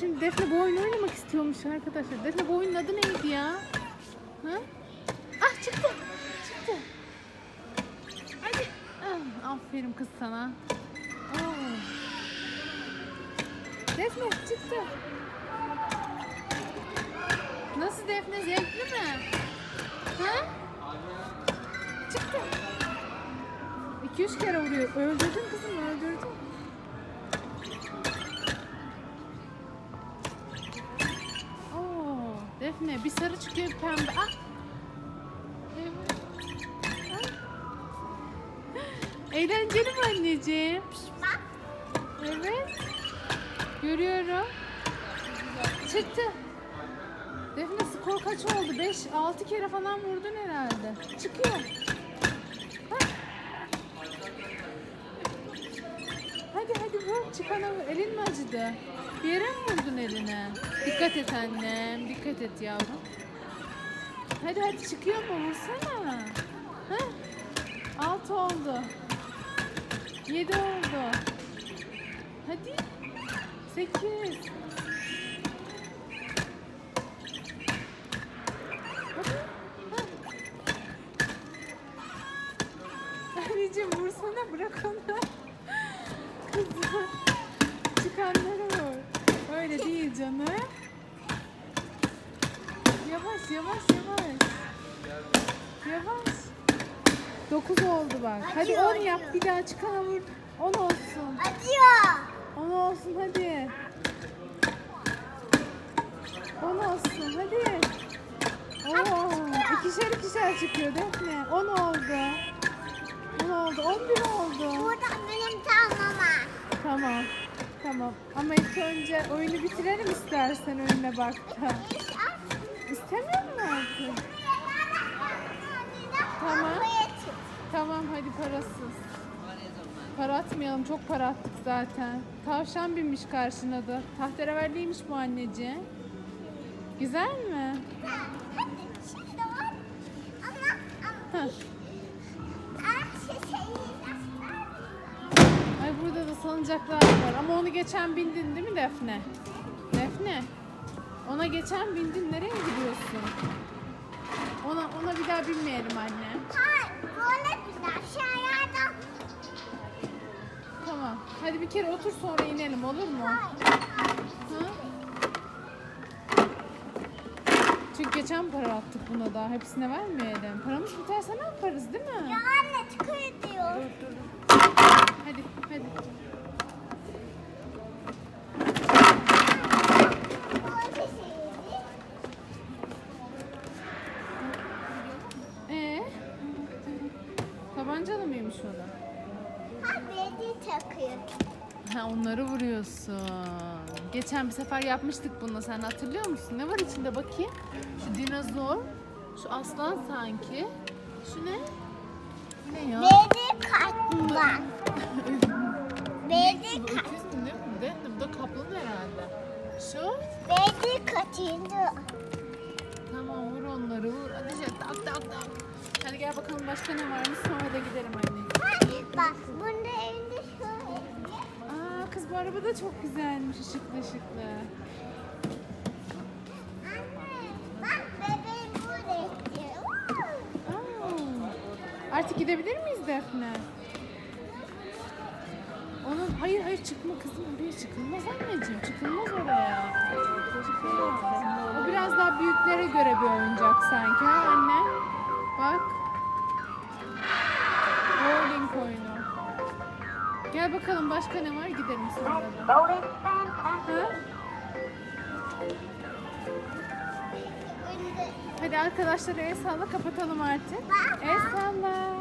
şimdi Defne bu oyunu oynamak istiyormuş arkadaşlar. Defne bu oyunun adı neydi ya? Ha? Ah çıktı. Çıktı. Hadi. Ah, aferin kız sana. Oo. Defne çıktı. Nasıl Defne zevkli mi? Ha? Çıktı. 2-3 kere vuruyor. Öldürdün kızım öldürdün. Defne bir sarı çıkıyor bir pembe. Ah. Evet. Ah. Eğlenceli mi anneciğim? Bak. Evet. Görüyorum. Çıktı. Defne skor kaç oldu? 5-6 kere falan vurdun herhalde. Çıkıyor. Bak. Hadi hadi. Çıkana. Elin mi acıdı? Bir yere mi vurdun eline? Dikkat et annem. Dikkat et yavrum. Hadi hadi çıkıyor mu? Vursana. Heh. 6 oldu. 7 oldu. Hadi. 8. Hadi. Hah. Anneciğim vursana bırak onu. Çıkanları vur. Öyle değil canım. Yavaş yavaş yavaş. Yavaş. 9 oldu bak. Hadi 10 yap bir daha çıkana vur. 10 olsun. Acıyor. 10 olsun hadi. 10 olsun hadi. Oo, ikişer ikişer çıkıyor Defne. 10 oldu. 10 oldu. 11 oldu. Burada. Tamam. Ama ilk önce oyunu bitirelim istersen önüne bak da. İstemiyor musun artık? Tamam. Tamam hadi parasız. Para atmayalım çok para attık zaten. Tavşan binmiş karşına da. Tahterevaliymiş bu anneciğim. Güzel mi? Heh. Da salıncaklar var ama onu geçen bindin değil mi Defne? Defne. Ona geçen bindin nereye gidiyorsun? Ona ona bir daha binmeyelim anne. Hayır, böyle bir aşağıya Tamam. Hadi bir kere otur sonra inelim olur mu? Hı? Çünkü geçen para attık buna da. Hepsine vermeyelim. Paramız biterse ne yaparız değil mi? Ya anne çıkıyor Mıymış o da? Ha beni takıyor. Ha onları vuruyorsun. Geçen bir sefer yapmıştık bunu. Sen hatırlıyor musun? Ne var içinde bakayım? Şu dinozor, şu aslan sanki. Şu ne? Ne ya? Beni katman. Beni kat. öküz mü ne bu? De, bu da kaplan herhalde. Şu? Beni katıydı. Tamam vur onları vur. Hadi tak tak tak. Hadi gel bakalım başka ne varmış sonra da gidelim anne. Bak bunda evde şöyle. Aa kız bu araba da çok güzelmiş ışıklı ışıklı. Anne bak bebeğim bu renkli. Aa, artık gidebilir miyiz Defne? Onun hayır hayır çıkma kızım oraya çıkılmaz anneciğim çıkılmaz oraya. O biraz daha büyüklere göre bir oyuncak sanki ha anne? Bak. Gel bakalım başka ne var gidelim sonra da. Ha? Hadi arkadaşlar el salla kapatalım artık. El salla.